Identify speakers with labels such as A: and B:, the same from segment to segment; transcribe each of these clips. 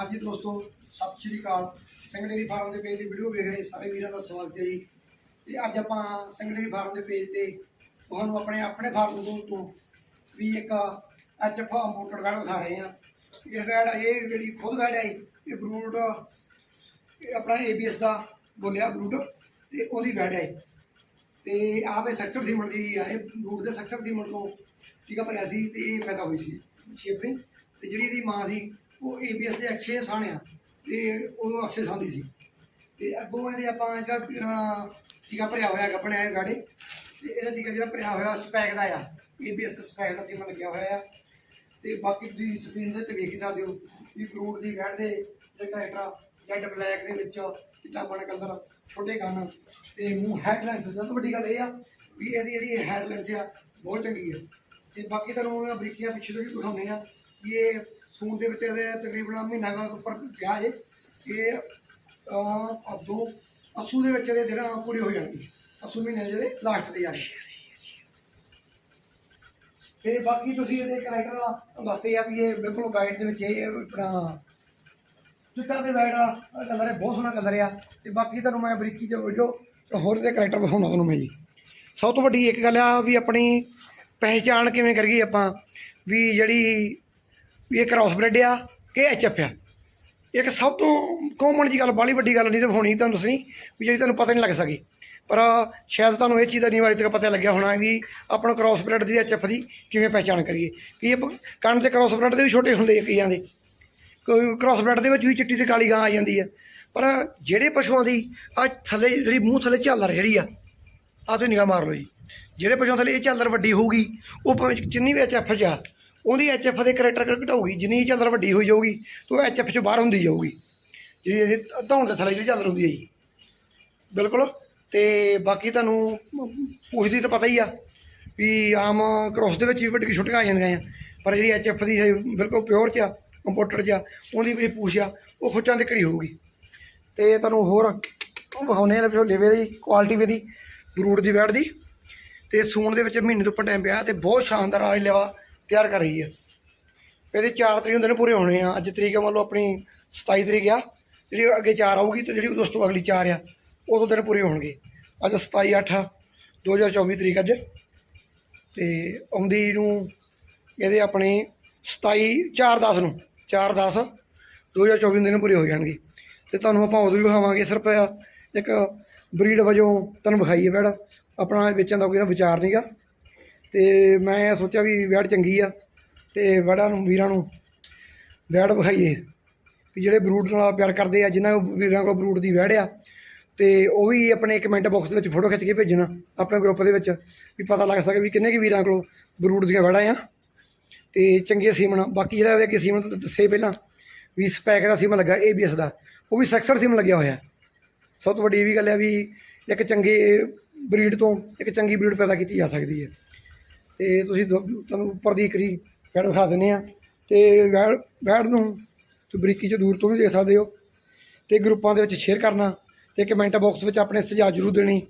A: ਹਾਂਜੀ ਦੋਸਤੋ, ਸਤਿ ਸ਼੍ਰੀ ਅਕਾਲ। ਸੰਗਡੇਰੀ ਫਾਰਮ ਦੇ ਪੇਜ ਦੀ ਵੀਡੀਓ ਵੇਖ ਰਹੇ ਸਾਰੇ ਵੀਰਾਂ ਦਾ ਸਵਾਗਤ ਹੈ ਜੀ। ਤੇ ਅੱਜ ਆਪਾਂ ਸੰਗਡੇਰੀ ਫਾਰਮ ਦੇ ਪੇਜ ਤੇ ਤੁਹਾਨੂੰ ਆਪਣੇ ਆਪਣੇ ਫਾਰਮ ਤੋਂ ਤੋਂ ਵੀ ਇੱਕ ਐਚਐਫ ਮੋਟਰ ਵੈੜ ਦਿਖਾ ਰਹੇ ਹਾਂ। ਇਹ ਵੈੜ, ਇਹ ਜਿਹੜੀ ਖੁਦ ਵੈੜ ਹੈ, ਇਹ ਬਰੂਡ ਇਹ ਆਪਣਾ ਏਬੀਐਸ ਦਾ ਬੋਲਿਆ ਬਰੂਡ ਤੇ ਉਹਦੀ ਵੈੜ ਹੈ। ਤੇ ਆਪੇ ਸੈਕਸਰ ਸੀਮਨ ਦੀ ਆ ਇਹ ਬਰੂਡ ਦੇ ਸਕਸਰ ਸੀਮਨ ਤੋਂ ਟੀਕਾ ਭਰਿਆ ਸੀ, ਤੇ ਇਹ ਪੈਦਾ ਹੋਈ ਸੀ। ਛੇ ਆਪਣੀ ਤੇ ਜਿਹੜੀ ਇਹਦੀ ਮਾਂ ਸੀ ਉਹ ਏਬੀਐਸ ਦੇ ਅਕਸ਼ੇ ਸਾਣ ਆ ਤੇ ਉਦੋਂ ਅਕਸ਼ੇ ਸਾਂਦੀ ਸੀ। ਤੇ ਅੱਗੋਂ ਇਹਦੇ ਆਪਾਂ ਜਿਹੜਾ ਟੀਕਾ ਭਰਿਆ ਹੋਇਆ ਗੱਬਣ ਹੈ ਗਾੜੇ ਤੇ ਇਹਦਾ ਟੀਕਾ ਜਿਹੜਾ ਭਰਿਆ ਹੋਇਆ ਸਪੈਕ ਦਾ ਆ ਏਬੀਐਸ ਦਾ ਸਪੈਕ ਦਾ ਸੀਮਾ ਲੱਗਿਆ ਹੋਇਆ ਆ। ਤੇ ਬਾਕੀ ਤੁਸੀਂ ਸਕਰੀਨ ਦੇ ਤੇ ਵੇਖ ਹੀ ਸਕਦੇ ਹੋ ਵੀ ਫਰੂਟ ਦੀ ਵੈੜ ਦੇ ਜਾਂ ਕਰੈਕਟਰ ਜੈਡ ਬਲੈਕ ਦੇ ਵਿੱਚ ਕਿੱਦਾਂ ਬਣ ਕਲਰ ਛੋਟੇ ਕੰਨ ਤੇ ਮੂੰਹ ਹੈਡ ਲੈਂਥ ਸਭ ਤੋਂ ਵੱਡੀ ਗੱਲ ਇਹ ਆ ਵੀ ਇਹਦੀ ਜਿਹੜੀ ਹੈਡ ਲੈਂਥ ਆ ਬਹੁਤ ਚੰਗੀ ਆ। ਤੇ ਬਾਕੀ ਤੁਹਾਨੂੰ ਬਰੀਕੀਆਂ ਪਿੱਛੇ ਤੋਂ ਵੀ ਦਿਖਾਉਂਦੇ ਆ ਵੀ ਇਹ ਸੂਣ ਦੇ ਵਿੱਚ ਇਹਦੇ ਤਕਰੀਬਨ ਮਹੀਨਾ ਕੁ ਉੱਪਰ ਪਿਆ ਜੇ ਇਹ ਦੋ ਅਸੂ ਦੇ ਵਿੱਚ ਇਹਦੇ ਜਿਹੜਾ ਪੂਰੇ ਹੋ ਜਾਣਗੇ ਅਸੂ ਮਹੀਨੇ ਜਿਹੜੇ ਲਾਸਟ ਦੇ ਆ। ਤੇ ਬਾਕੀ ਤੁਸੀਂ ਇਹਦੇ ਕਰੈਕਟਰ ਦਾ ਦੱਸਦੇ ਆ ਵੀ ਇਹ ਬਿਲਕੁਲ ਗਾਈਡ ਦੇ ਵਿੱਚ ਇਹ ਆਪਣਾ ਚਿੱਟਾ ਦੇ ਵਾਈਟ ਦਾ ਕਲਰ ਹੈ, ਬਹੁਤ ਸੋਹਣਾ ਕਲਰ ਆ। ਤੇ ਬਾਕੀ ਤੁਹਾਨੂੰ ਮੈਂ ਬਰੀਕੀ ਚ ਵੀਡੀਓ ਹੋਰ ਦੇ ਕਰੈਕਟਰ ਦਿਖਾਉਣਾ ਤੁਹਾਨੂੰ ਮੈਂ ਜੀ। ਸਭ ਤੋਂ ਵੱਡੀ ਇੱਕ ਗੱਲ ਆ ਵੀ ਆਪਣੀ ਪਹਿਚਾਣ ਕਿਵੇਂ ਕਰੀਏ ਆਪਾਂ, ਵੀ ਜਿਹੜੀ ਵੀ ਇਹ ਕ੍ਰਾਸ ਬ੍ਰੈਡ ਆ ਕਿ ਐਚਐਫ ਆ। ਇੱਕ ਸਭ ਤੋਂ ਕਾਮਨ ਜੀ ਗੱਲ ਬਾਲੀ ਵੱਡੀ ਗੱਲ ਨਹੀਂ ਤੇ ਹੋਣੀ ਤੁਹਾਨੂੰ ਦੱਸਣੀ, ਵੀ ਜਿਹੜੀ ਤੁਹਾਨੂੰ ਪਤਾ ਨਹੀਂ ਲੱਗ ਸਕੀ। ਪਰ ਸ਼ਾਇਦ ਤੁਹਾਨੂੰ ਇਹ ਚੀਜ਼ ਦਾ ਨਹੀਂ ਅਜੇ ਤੱਕ ਪਤਾ ਲੱਗਿਆ ਹੋਣਾ ਵੀ ਆਪਣਾ ਕ੍ਰਾਸ ਬ੍ਰੈਡ ਦੀ ਐਚਐਫ ਦੀ ਕਿਵੇਂ ਪਹਿਚਾਣ ਕਰੀਏ। ਕਿ ਇਹ ਕੰਨ ਤੇ ਕ੍ਰਾਸ ਬ੍ਰੈਡ ਦੇ ਵੀ ਛੋਟੇ ਹੁੰਦੇ ਆ ਕਈਆਂ ਦੇ। ਕੋਈ ਕ੍ਰਾਸ ਬ੍ਰੈਡ ਦੇ ਵਿੱਚ ਵੀ ਚਿੱਟੀ ਤੇ ਕਾਲੀ ਗਾਂ ਆ ਜਾਂਦੀ ਹੈ ਪਰ ਜਿਹੜੇ ਪਸ਼ੂਆਂ ਦੀ ਆ ਥੱਲੇ ਜਿਹੜੀ ਮੂੰਹ ਥੱਲੇ ਝਾਲਰ ਜਿਹੜੀ ਆ ਆ ਤੁਸੀਂ ਨਿਗਾਹ ਮਾਰ ਲਓ ਜੀ। ਜਿਹੜੇ ਪਸ਼ੂਆਂ ਥੱਲੇ ਇਹ ਝਾਲਰ ਵੱਡੀ ਹੋਊਗੀ, ਉਹ ਭਾਵੇਂ ਜਿੰਨੀ ਵੀ ਐਚਐਫ ਚ ਆ ਉਹਦੀ ਐਚਐਫ ਦੇ ਕਰੈਕਟਰ ਘਟਾਊਗੀ, ਜਿੰਨੀ ਇਹ ਵੱਡੀ ਹੋਈ ਜਾਊਗੀ, ਤਾਂ ਉਹ ਐਚਐਫ ਚੋਂ ਬਾਹਰ ਹੁੰਦੀ ਜਾਊਗੀ। ਜਿਹੜੀ ਇਹਦੀ ਧੌਣ ਦੇ ਥੱਲੇ ਜਿਹੜੀ ਝਾਲਰ ਹੁੰਦੀ ਹੈ ਜੀ। ਬਿਲਕੁਲ। ਤੇ ਬਾਕੀ ਤੁਹਾਨੂੰ ਪੁੱਛਦੀ ਤਾਂ ਪਤਾ ਹੀ ਆ ਵੀ ਆਮ ਕ੍ਰੋਸ ਦੇ ਵਿੱਚ ਵੀ ਵੱਡੀਆਂ ਛੋਟੀਆਂ ਆ ਜਾਂਦੀਆਂ ਆ, ਪਰ ਜਿਹੜੀ ਐਚਐਫ ਦੀ ਬਿਲਕੁਲ ਪਿਓਰ ਚ ਆ ਕੰਪੋਰਟਰ ਚ ਆ, ਉਹਦੀ ਵੀ ਪੂਛ ਆ, ਉਹ ਖੁੱਚਾਂ ਦੇ ਘਰੀ ਹੋਊਗੀ। ਤੇ ਤੁਹਾਨੂੰ ਹੋਰ ਵਿਖਾਉਨੇ ਆ ਵੀ ਲੇਵੇ ਦੀ ਕੁਆਲਿਟੀ ਵੀ ਦੀ ਬਰੂਡ ਦੀ ਵੈੜ ਦੀ। ਤੇ ਸੂਣ ਦੇ ਵਿੱਚ ਮਹੀਨੇ ਤੋਂ ਉੱਪਰ ਟਾਈਮ ਪਿਆ ਤੇ ਬਹੁਤ ਸ਼ਾਨਦਾਰ ਆਜ ਲੈਵਾ ਤਿਆਰ ਕਰ ਰਹੀ ਹੈ। ਇਹਦੇ 4 ਤਰੀਕ ਹੁੰਦੇ ਨੇ ਪੂਰੇ ਹੋਣੇ ਆ। ਅੱਜ ਤਰੀਕ ਮੰਨ ਲਓ ਆਪਣੀ 27 ਤਰੀਕ ਆ। ਜਿਹੜੀ ਅੱਗੇ 4 ਆਊਗੀ ਤੇ ਜਿਹੜੀ ਉਸ ਤੋਂ ਅਗਲੀ 4 ਆ, ਉਦੋਂ ਦਿਨ ਪੂਰੇ ਹੋਣਗੇ। ਅੱਜ 27 8 2024 ਤਰੀਕ ਅੱਜ। ਤੇ ਆਉਂਦੀ ਨੂੰ ਇਹਦੇ ਆਪਣੇ 27 4 10 ਨੂੰ 4 10 2024 ਨੂੰ ਦਿਨ ਪੂਰੇ ਹੋ ਜਾਣਗੇ। ਤੇ ਤੁਹਾਨੂੰ ਆਪਾਂ ਉਦੋਂ ਵੀ ਵਿਖਾਵਾਂਗੇ, ਸਿਰਫ ਇੱਕ ਬਰੀਡ ਵਜੋਂ ਤੁਹਾਨੂੰ ਵਿਖਾਈਏ ਵੈੜ ਆਪਣਾ ਵੇਚਣ ਦਾ ਕੋਈ ਨਾ ਵਿਚਾਰ ਨਹੀਂਗਾ ਤੇ ਮੈਂ ਸੋਚਿਆ ਵੀ ਵੈੜ ਚੰਗੀ ਆ ਤੇ ਵੈੜਾਂ ਨੂੰ, ਵੀਰਾਂ ਨੂੰ ਵੈੜ ਵਿਖਾਈਏ। ਵੀ ਜਿਹੜੇ ਬਰੂਟ ਨਾਲ ਪਿਆਰ ਕਰਦੇ ਆ, ਜਿਨ੍ਹਾਂ ਕੋਲ, ਵੀਰਾਂ ਕੋਲ ਬਰੂਡ ਦੀ ਵੈੜ ਆ, ਤੇ ਉਹ ਵੀ ਆਪਣੇ ਕਮੈਂਟ ਬਾਕਸ ਦੇ ਵਿੱਚ ਫੋਟੋ ਖਿੱਚ ਕੇ ਭੇਜਣਾ ਆਪਣੇ ਗਰੁੱਪ ਦੇ ਵਿੱਚ, ਵੀ ਪਤਾ ਲੱਗ ਸਕੇ ਵੀ ਕਿੰਨੇ ਕੁ ਵੀਰਾਂ ਕੋਲ ਬਰੂਟ ਦੀਆਂ ਵੈੜਾਂ ਆ। ਤੇ ਚੰਗੇ ਸੀਮਨ ਬਾਕੀ ਜਿਹੜਾ ਕਿ ਅੱਗੇ ਸੀਮਨ ਤੋਂ ਦੱਸੇ ਪਹਿਲਾਂ, ਵੀ ਸਪੈਕ ਦਾ ਸੀਮਨ ਲੱਗਾ ਏਬੀਐਸ ਦਾ, ਉਹ ਵੀ ਸੈਕਸਰ ਸੀਮਨ ਲੱਗਿਆ ਹੋਇਆ। ਸਭ ਤੋਂ ਵੱਡੀ ਇਹ ਵੀ ਗੱਲ ਹੈ ਵੀ ਇੱਕ ਚੰਗੇ ਬਰੀਡ ਤੋਂ ਇੱਕ ਚੰਗੀ ਬਰੀਡ ਪੈਦਾ ਕੀਤੀ ਜਾ ਸਕਦੀ ਹੈ। ਤੇ ਤੁਸੀਂ ਦੋ- ਤੁਹਾਨੂੰ ਉੱਪਰ ਦੀ ਕਰੀ ਵੈੜ ਵਿਖਾ ਦਿੰਦੇ ਆ। ਤੇ ਵੈੜ ਵੈੜ ਨੂੰ ਤੁਸੀਂ ਬਰੀਕੀ ਚ ਦੂਰ ਤੋਂ ਵੀ ਦੇਖ ਸਕਦੇ ਹੋ। ਤੇ ਗਰੁੱਪਾਂ ਦੇ ਵਿੱਚ ਸ਼ੇਅਰ ਕਰਨਾ ਤੇ ਕਮੈਂਟ ਬਾਕਸ ਵਿੱਚ ਆਪਣੇ ਸੁਝਾਅ ਜ਼ਰੂਰ ਦੇਣੇ।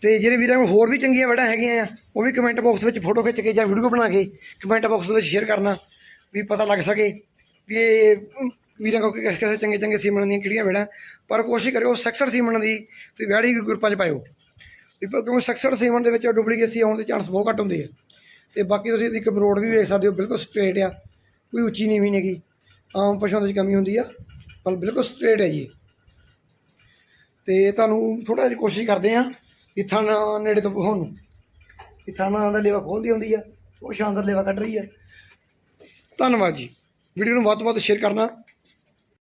A: ਤੇ ਜਿਹੜੇ ਵੀਰਾਂ ਕੋਲ ਹੋਰ ਵੀ ਚੰਗੀਆਂ ਵੜਾ ਹੈਗੀਆਂ ਆ, ਉਹ ਵੀ ਕਮੈਂਟ ਬਾਕਸ ਵਿੱਚ ਫੋਟੋ ਖਿੱਚ ਕੇ ਜਾਂ ਵੀਡੀਓ ਬਣਾ ਕੇ ਕਮੈਂਟ ਬਾਕਸ ਵਿੱਚ ਸ਼ੇਅਰ ਕਰਨਾ ਵੀ ਪਤਾ ਲੱਗ ਸਕੇ ਵੀ ਇਹ ਵੀਰਾਂ ਕੋਲ ਕਿਸੇ ਕਿਸੇ ਚੰਗੇ ਚੰਗੇ ਸੀਮਨ ਦੀਆਂ ਕਿਹੜੀਆਂ ਵੜਾ ਪਰ ਕੋਸ਼ਿਸ਼ ਕਰਿਓ ਸੈਕਸਰ ਸੀਮਨ ਦੀ ਤੇ ਵੈੜੀ ਗਰੁੱਪਾਂ 'ਚ ਪਾਇਓ। ਕਿਉਂਕਿ ਸੈਕਸਰ ਸੀਮਨ ਦੇ ਵਿੱਚ ਡੁਪਲੀਕੇਸੀ ਆਉਣ ਦੇ ਚਾਂਸ ਬਹੁਤ ਘੱਟ ਹੁੰਦੇ ਆ। ਤੇ ਬਾਕੀ ਤੁਸੀਂ ਇਹਦੀ ਕਮਰੋਡ ਵੀ ਵੇਖ ਸਕਦੇ ਹੋ, ਬਿਲਕੁਲ ਸਟ੍ਰੇਟ ਆ, ਕੋਈ ਉੱਚੀ ਨੀਵੀਂ ਨਹੀਂ ਗੀ ਆਮ ਪਸ਼ੂਆਂ ਦੇ ਵਿੱਚ ਕਮੀ ਹੁੰਦੀ ਆ, ਪਰ ਬਿਲਕੁਲ ਸਟ੍ਰੇਟ ਹੈ ਜੀ। ਤੇ ਤੁਹਾਨੂੰ ਥੋੜਾ ਜਿਹਾ ਕੋਸ਼ਿਸ਼ ਕਰਦੇ ਆ ਕਿ ਥਣ ਨੇੜੇ ਤੋਂ ਹੋਣ ਨੂੰ। ਕਿ ਥਣ ਦਾ ਲੇਵਾ ਖੋਲਦੀ ਹੁੰਦੀ ਆ, ਉਹ ਸ਼ਾਨਦਾਰ ਲੇਵਾ ਕੱਢ ਰਹੀ ਆ। ਧੰਨਵਾਦ ਜੀ। ਵੀਡੀਓ ਨੂੰ ਵੱਧ ਤੋਂ ਵੱਧ ਸ਼ੇਅਰ ਕਰਨਾ।